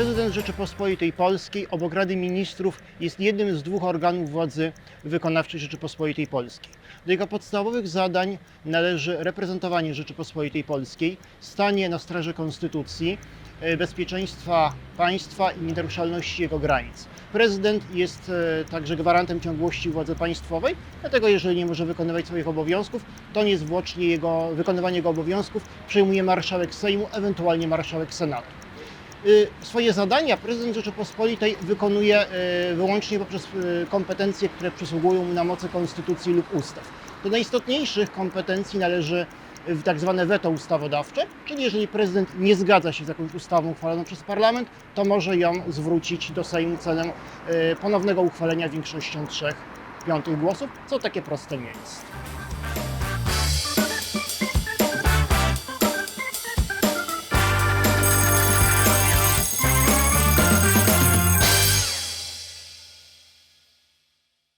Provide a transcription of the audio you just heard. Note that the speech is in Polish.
Prezydent Rzeczypospolitej Polskiej obok Rady Ministrów jest jednym z dwóch organów władzy wykonawczej Rzeczypospolitej Polskiej. Do jego podstawowych zadań należy reprezentowanie Rzeczypospolitej Polskiej, stanie na straży konstytucji, e, bezpieczeństwa państwa i nienaruszalności jego granic. Prezydent jest e, także gwarantem ciągłości władzy państwowej, dlatego jeżeli nie może wykonywać swoich obowiązków, to niezwłocznie jego, wykonywanie jego obowiązków przejmuje marszałek Sejmu, ewentualnie marszałek Senatu. Y, Swoje zadania prezydent Rzeczypospolitej wykonuje y, wyłącznie poprzez y, kompetencje, które przysługują mu na mocy konstytucji lub ustaw. Do najistotniejszych kompetencji należy y, tak zwane weto ustawodawcze, czyli jeżeli prezydent nie zgadza się z jakąś ustawą uchwaloną przez parlament, to może ją zwrócić do Sejmu celem ponownego uchwalenia większością trzech piątych głosów, co takie proste nie jest.